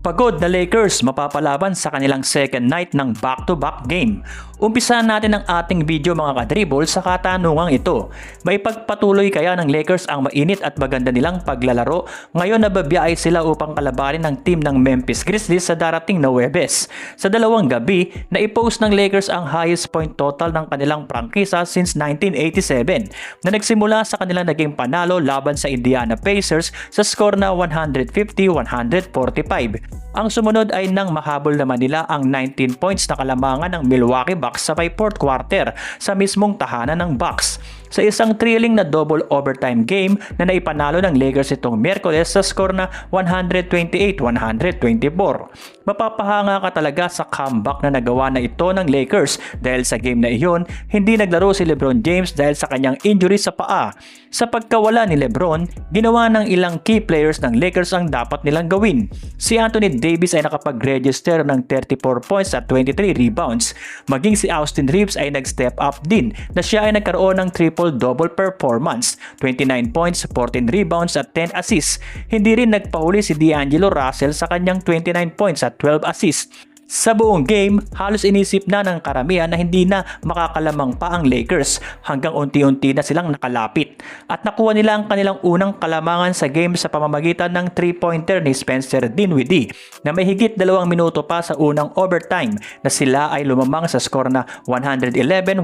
Pagod na Lakers mapapalaban sa kanilang second night ng back-to-back game. Umpisahan natin ang ating video mga kadribble sa katanungang ito. May pagpatuloy kaya ng Lakers ang mainit at maganda nilang paglalaro ngayon na babiyay sila upang kalabanin ng team ng Memphis Grizzlies sa darating na Webes. Sa dalawang gabi, naipost ng Lakers ang highest point total ng kanilang prangkisa since 1987 na nagsimula sa kanilang naging panalo laban sa Indiana Pacers sa score na 150-145. Ang sumunod ay nang mahabol naman nila ang 19 points na kalamangan ng Milwaukee Bucks sa may fourth quarter sa mismong tahanan ng Bucks sa isang thrilling na double overtime game na naipanalo ng Lakers itong Miyerkules sa score na 128-124. Mapapahanga ka talaga sa comeback na nagawa na ito ng Lakers dahil sa game na iyon, hindi naglaro si Lebron James dahil sa kanyang injury sa paa. Sa pagkawala ni Lebron, ginawa ng ilang key players ng Lakers ang dapat nilang gawin. Si Anthony Davis ay nakapag-register ng 34 points at 23 rebounds. Maging si Austin Reeves ay nag-step up din na siya ay nagkaroon ng triple-double performance, 29 points, 14 rebounds at 10 assists. Hindi rin nagpahuli si D'Angelo Russell sa kanyang 29 points at 12 assists. Sa buong game, halos inisip na ng karamihan na hindi na makakalamang pa ang Lakers hanggang unti-unti na silang nakalapit at nakuha nila ang kanilang unang kalamangan sa game sa pamamagitan ng 3-pointer ni Spencer Dinwiddie na may higit dalawang minuto pa sa unang overtime na sila ay lumamang sa score na 111-108.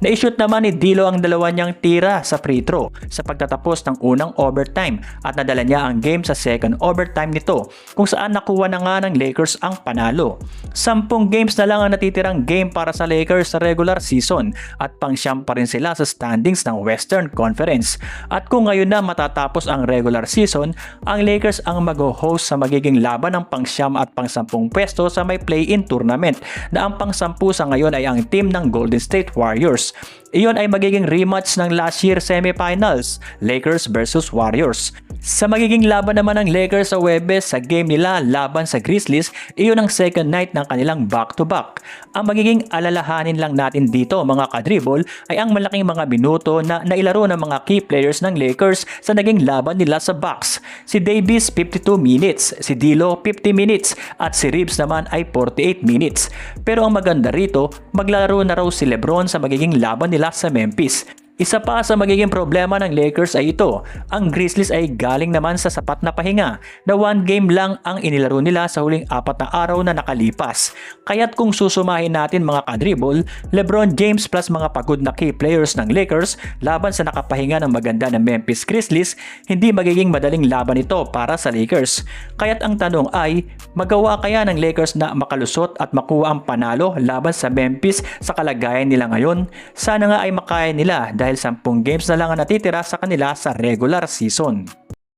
Na-shoot naman ni Dilo ang dalawa niyang tira sa free throw sa pagtatapos ng unang overtime at nadala niya ang game sa second overtime nito kung saan nakuha na nga ng Lakers ang panalo. Sampung games na lang ang natitirang game para sa Lakers sa regular season at pangsyam pa rin sila sa standings ng Western Conference. At kung ngayon na matatapos ang regular season, ang Lakers ang mag-host sa magiging laban ng pangsyam at pangsampung pwesto sa may play-in tournament na ang pangsampu sa ngayon ay ang team ng Golden State Warriors. Iyon ay magiging rematch ng last year semifinals, Lakers versus Warriors. Sa magiging laban naman ng Lakers sa Webes sa game nila laban sa Grizzlies, iyon ang second night ng kanilang back-to-back. Ang magiging alalahanin lang natin dito mga kadribble ay ang malaking mga minuto na nailaro ng mga key players ng Lakers sa naging laban nila sa Bucks. Si Davis 52 minutes, si Dilo 50 minutes at si Reeves naman ay 48 minutes. Pero ang maganda rito, maglalaro na raw si Lebron sa magiging laban nila sa Memphis. Isa pa sa magiging problema ng Lakers ay ito. Ang Grizzlies ay galing naman sa sapat na pahinga na one game lang ang inilaro nila sa huling apat na araw na nakalipas. Kaya't kung susumahin natin mga kadribble, Lebron James plus mga pagod na key players ng Lakers laban sa nakapahinga ng maganda ng Memphis Grizzlies, hindi magiging madaling laban ito para sa Lakers. Kaya't ang tanong ay, magawa kaya ng Lakers na makalusot at makuha ang panalo laban sa Memphis sa kalagayan nila ngayon? Sana nga ay makaya nila dahil 10 games na lang ang natitira sa kanila sa regular season.